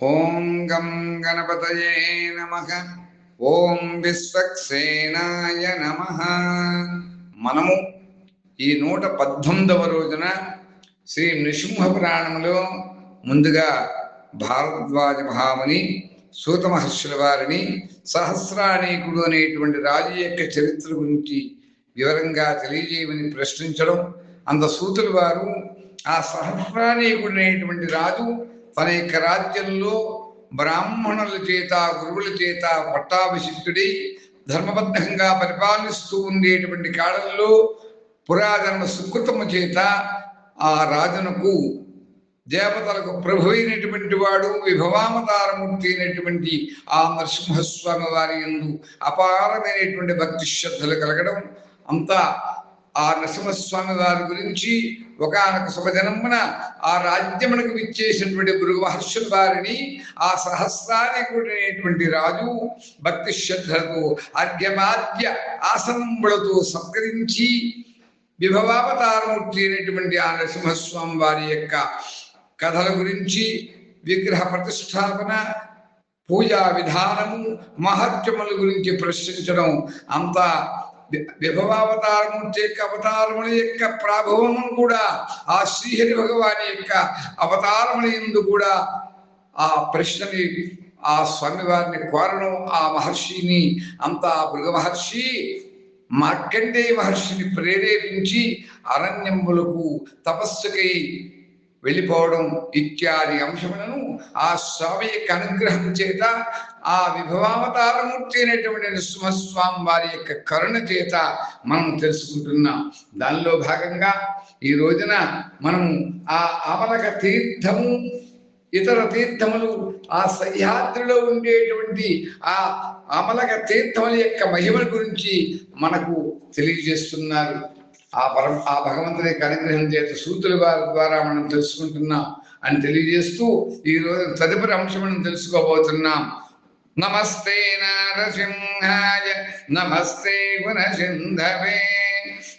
ఓం గం గణపతయే నమ. ఓం విశ్వక్సేనాయ నమ. మనము ఈ నూట పద్దెనిమిదవ రోజున శ్రీ నృసింహ పురాణంలో ముందుగా భారద్వాజ మహాముని సూత మహర్షుల వారిని సహస్రానేకుడు అనేటువంటి రాజు యొక్క చరిత్ర గురించి వివరంగా తెలియజేయమని ప్రశ్నించడం అంత సూతులు వారు ఆ సహస్రానేకుడు అనేటువంటి రాజు అనేక యొక్క రాజ్యంలో బ్రాహ్మణుల చేత గురువుల చేత పట్టాభిషిక్తుడై ధర్మబద్ధంగా పరిపాలిస్తూ ఉండేటువంటి కాలంలో పురాతన సుకృతము చేత ఆ రాజునకు దేవతలకు ప్రభు అయినటువంటి వాడు విభవామతారమూర్తి అయినటువంటి ఆ నరసింహస్వామి వారి ఎందు అపారమైనటువంటి భక్తి శ్రద్ధలు కలగడం అంతా ఆ నరసింహస్వామి వారి గురించి ఒకనొక శుభజనమున ఆ రాజ్యమునకు విచ్చేసినటువంటి భృగు మహర్షుల వారిని ఆ సహస్రానికుడైనటువంటి రాజు భక్తి శ్రద్ధలతో అర్ఘ్యమాద్య ఆసనంబులతో సత్కరించి విభవావతారమూర్తి అయినటువంటి ఆ నరసింహస్వామి వారి యొక్క కథల గురించి విగ్రహ ప్రతిష్టాపన పూజా విధానము మహత్యముల గురించి ప్రశ్నించడం అంతా విభవావతారము యొక్క అవతారముల యొక్క ప్రాభవము కూడా ఆ శ్రీహరి భగవాని యొక్క అవతారముల ఎందు కూడా ఆ ప్రశ్నని ఆ స్వామివారిని కోరడం ఆ మహర్షిని అంతా మృగ మహర్షి మార్కండేయ మహర్షిని ప్రేరేపించి అరణ్యములకు తపస్సుకై వెళ్ళిపోవడం ఇత్యాది అంశములను ఆ స్వామి యొక్క అనుగ్రహం చేత ఆ విభవావతారమూర్తి అయినటువంటి నృసింహస్వామి వారి యొక్క కరుణ చేత మనం తెలుసుకుంటున్నాం. దానిలో భాగంగా ఈ రోజున మనము ఆ అమలక తీర్థము ఇతర తీర్థములు ఆ సహ్యాద్రిలో ఉండేటువంటి ఆ అమలక తీర్థముల యొక్క మహిమల గురించి మనకు తెలియజేస్తున్నారు. ఆ పరం ఆ భగవంతుని యొక్క అనుగ్రహం చేత సూతుల ద్వారా మనం తెలుసుకుంటున్నాం అని తెలియజేస్తూ ఈ రోజు తదుపరి అంశం మనం తెలుసుకోబోతున్నాం. నమస్తే నరసింహాయ నమస్తే గుణసింధవే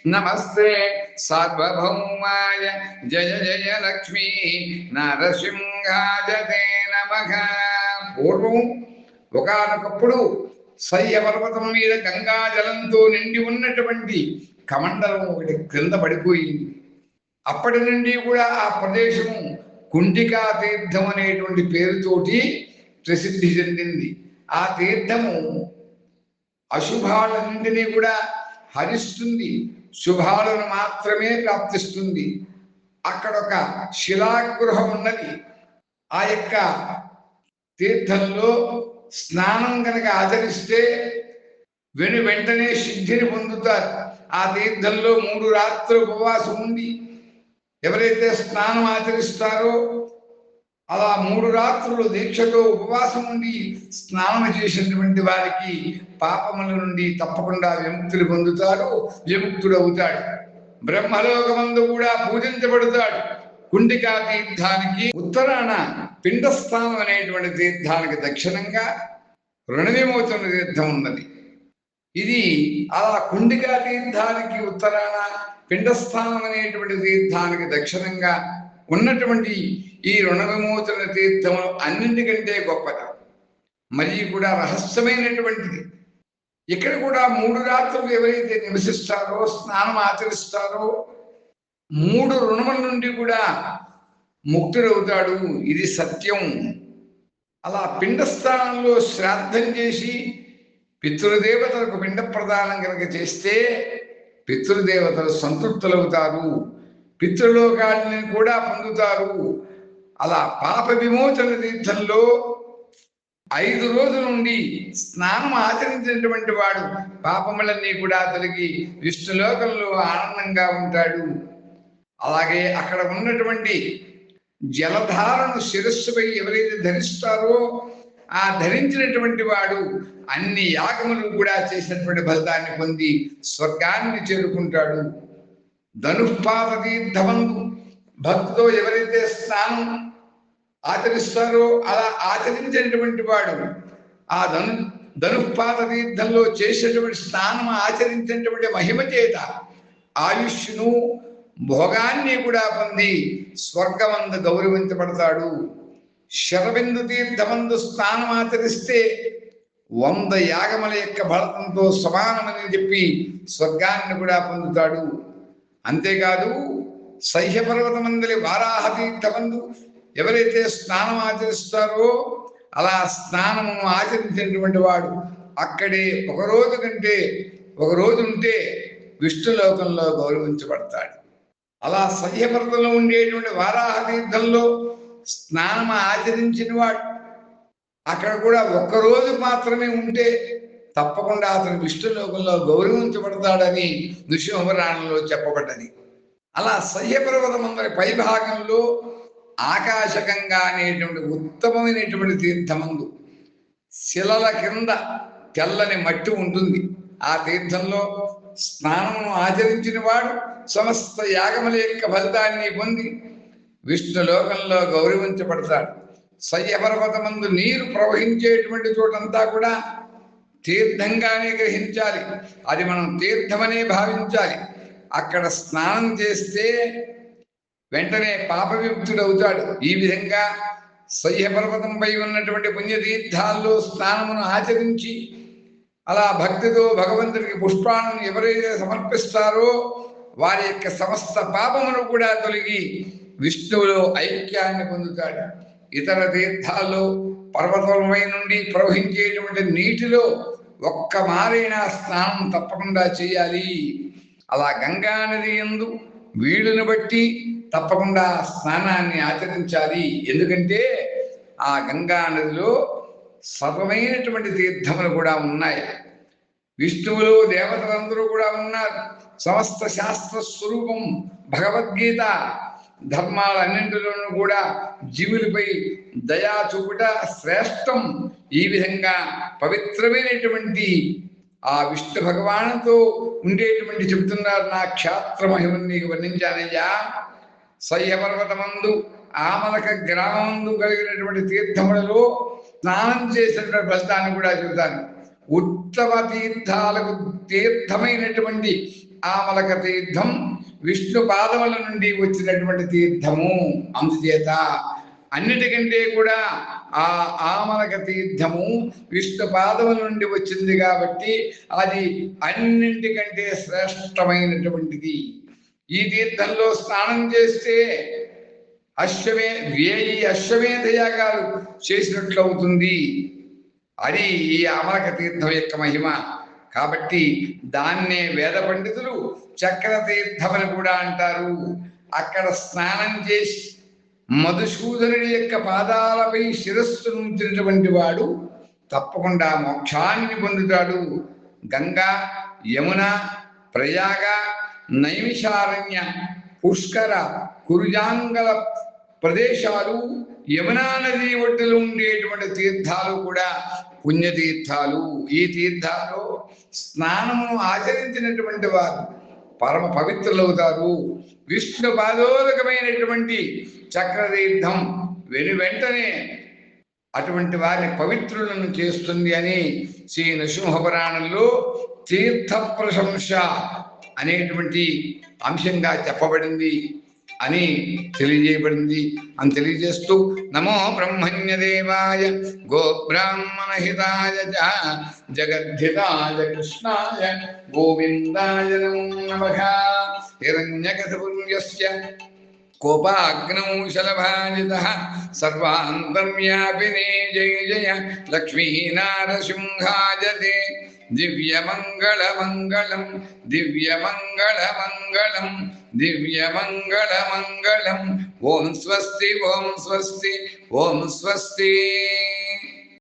నమస్తే సార్వభౌమాయ జయ జయ లక్ష్మీ నరసింహాయ తే నమః. పూర్వం ఒకనొకప్పుడు సయ్య పర్వతం మీద గంగా జలంతో నిండి ఉన్నటువంటి కమండలం ఒకటి క్రింద పడిపోయింది. అప్పటి నుండి కూడా ఆ ప్రదేశము కుంటికా తీర్థం అనేటువంటి పేరుతోటి ప్రసిద్ధి చెందింది. ఆ తీర్థము అశుభాలన్నింటినీ కూడా హరిస్తుంది. శుభాలను మాత్రమే ప్రాప్తిస్తుంది. అక్కడ ఒక శిలాగృహం ఉన్నది. ఆ యొక్క తీర్థంలో స్నానం కనుక ఆచరిస్తే వెను వెంటనే సిద్ధిని పొందుతారు. ఆ తీర్థంలో మూడు రాత్రులు ఉపవాసం ఉండి ఎవరైతే స్నానం ఆచరిస్తారో అలా మూడు రాత్రులు దీక్షతో ఉపవాసం ఉండి స్నానం చేసినటువంటి వారికి పాపముల నుండి తప్పకుండా విముక్తులు పొందుతారు విముక్తుడు అవుతాడు బ్రహ్మలోకమందు కూడా పూజించబడతాడు. కుండికా తీర్థానికి ఉత్తరాన పిండస్థానం అనేటువంటి తీర్థానికి దక్షిణంగా రుణవిమోచన తీర్థం ఉన్నది. ఇది అలా కుండికా తీర్థానికి ఉత్తరాన పిండస్థానం అనేటువంటి తీర్థానికి దక్షిణంగా ఉన్నటువంటి ఈ రుణ విమోచన తీర్థము అన్నింటికంటే గొప్పది. మరియు కూడా రహస్యమైనటువంటిది. ఇక్కడ కూడా మూడు రాత్రులు ఎవరైతే నివసిస్తారో స్నానం ఆచరిస్తారో మూడు రుణముల నుండి కూడా ముక్తుడవుతాడు. ఇది సత్యం. అలా పిండస్థానంలో శ్రాద్ధం చేసి పితృదేవతలకు పిండ ప్రదానం కనుక చేస్తే పితృదేవతలు సంతృప్తులవుతారు. పితృలోకాన్ని కూడా పొందుతారు. అలా పాప విమోచన తీర్థంలో ఐదు రోజుల నుండి స్నానం ఆచరించినటువంటి వాడు పాపములన్నీ కూడా తొలగి విష్ణులోకంలో ఆనందంగా ఉంటాడు. అలాగే అక్కడ ఉన్నటువంటి జలధారను శిరస్సుపై ఎవరైతే ధరిస్తారో ఆ ధరించినటువంటి వాడు అన్ని యాగములు కూడా చేసినటువంటి ఫలితాన్ని పొంది స్వర్గాన్ని చేరుకుంటాడు. ధనుష్పాత తీర్థమందు భక్తితో ఎవరైతే స్నానం ఆచరిస్తారో అలా ఆచరించినటువంటి వాడు ఆ ధను ధనుష్పాత తీర్థంలో చేసేటువంటి స్నానం ఆచరించినటువంటి మహిమ చేత ఆయుష్ను భోగాన్ని కూడా పొంది స్వర్గమందు గౌరవించబడతాడు. శరబిందు తీర్థమందు స్నానం ఆచరిస్తే వంద యాగముల యొక్క బలతంతో సమానమని చెప్పి స్వర్గాన్ని కూడా పొందుతాడు. అంతేకాదు సహ్యపర్వతమందలి వారాహ తీర్థమందు ఎవరైతే స్నానం ఆచరిస్తారో అలా స్నానము ఆచరించినటువంటి వాడు అక్కడే ఒక రోజు కంటే ఒకరోజు ఉంటే విష్ణులోకంలో గౌరవించబడతాడు. అలా సహ్యపర్వతంలో ఉండేటువంటి వారాహ తీర్థంలో స్నానం ఆచరించిన వాడు అక్కడ కూడా ఒక్కరోజు మాత్రమే ఉంటే తప్పకుండా అతను విష్ణులోకంలో గౌరవించబడతాడని నృసింహపురాణంలో చెప్పబడ్డది. అలా సహ్యపర్వతం అందరి పైభాగంలో ఆకాశకంగా అనేటువంటి ఉత్తమమైనటువంటి తీర్థమందు. శిలల కింద తెల్లని మట్టి ఉంటుంది. ఆ తీర్థంలో స్నానమును ఆచరించిన వాడు సమస్త యాగముల యొక్క ఫలితాన్ని పొంది విష్ణు లోకంలో గౌరవించబడతాడు. సయ్యపర్వతమందు నీరు ప్రవహించేటువంటి చోటంతా కూడా తీర్థంగానే గ్రహించాలి. అది మనం తీర్థమనే భావించాలి. అక్కడ స్నానం చేస్తే వెంటనే పాప విముక్తుడవుతాడు ఈ విధంగా సహ్యపర్వతంపై ఉన్నటువంటి పుణ్యతీర్థాల్లో స్నానమును ఆచరించి అలా భక్తితో భగవంతుడికి పుష్పాలను ఎవరైతే సమర్పిస్తారో వారి యొక్క సమస్త పాపమును కూడా తొలగి విష్ణువులో ఐక్యాన్ని పొందుతాడు. ఇతర తీర్థాల్లో పర్వతమై నుండి ప్రవహించేటువంటి నీటిలో ఒక్క మారైనా స్నానం తప్పకుండా చేయాలి. అలా గంగా నది ఎందు వీలును బట్టి తప్పకుండా స్నానాన్ని ఆచరించాలి. ఎందుకంటే ఆ గంగా నదిలో సర్వమైనటువంటి తీర్థములు కూడా ఉన్నాయి. విష్ణువులు దేవతలందరూ కూడా ఉన్నారు. సమస్త శాస్త్ర స్వరూపం భగవద్గీత ధర్మాలన్నింటిలోనూ కూడా జీవులపై దయా చూపుట శ్రేష్టం. ఈ విధంగా పవిత్రమైనటువంటి ఆ విష్ణు భగవానుతో ఉండేటువంటి చెబుతున్నారు నా క్షాత్ర మహిమని నీకు వర్ణించానయ్యా. సహ్యపర్వతమందు ఆమలక గ్రామందు కలిగినటువంటి తీర్థములలో స్నానం చేసినటువంటి ప్రస్తాన్ని కూడా చెబుతాను. ఉత్తమ తీర్థాలకు తీర్థమైనటువంటి ఆమలక తీర్థం విష్ణు పాదముల నుండి వచ్చినటువంటి తీర్థము అందుచేత అన్నిటికంటే కూడా ఆ ఆమలక తీర్థము విష్ణు పాదముల నుండి వచ్చింది కాబట్టి అది అన్నింటికంటే శ్రేష్టమైనటువంటిది. ఈ తీర్థంలో స్నానం చేస్తే అశ్వమే వేయి అశ్వమేధ యాగాలు చేసినట్లు అవుతుంది. అది ఈ అమలక తీర్థం యొక్క మహిమ. కాబట్టి దాన్నే వేద పండితులు చక్ర తీర్థమని కూడా అంటారు. అక్కడ స్నానం చేసి మధుసూదనుడి యొక్క పాదాలపై శిరస్సు ఉంచినటువంటి వాడు తప్పకుండా మోక్షాన్ని పొందుతాడు. గంగా యమున ప్రయాగ నైమిషారణ్య పుష్కర కురుజాంగల ప్రదేశాలు యమునా నది ఒడ్డులో ఉండేటువంటి తీర్థాలు కూడా పుణ్యతీర్థాలు. ఈ తీర్థాల్లో స్నానము ఆచరించినటువంటి వారు పరమ పవిత్రులవుతారు. విష్ణు పాదోదకమైనటువంటి చక్రతీర్థం వెను వెంటనే అటువంటి వారిని పవిత్రులను చేస్తుంది అని శ్రీ నృసింహపురాణంలో తీర్థ ప్రశంస అనేటువంటి అంశంగా చెప్పబడింది. అని తెలియజేయబడింది. అని తెలియజేస్తూ నమో బ్రహ్మణ్యదేవాయ గోబ్రాహ్మణహితాయ జగద్ధితాయ కృష్ణాయ గోవిందాయ నమో నమః హిరణ్యకశపుణ్యస్య కోపాగ్నౌ శలభాజితః సర్వాంతర్వ్యాపినే జయ జయ లక్ష్మీనారసింహాయ దివ్యమంగళమంగళం దివ్యమంగళమంగళం దివ్యమంగళమంగళం ఓం స్వస్తి ఓం స్వస్తి ఓం స్వస్తి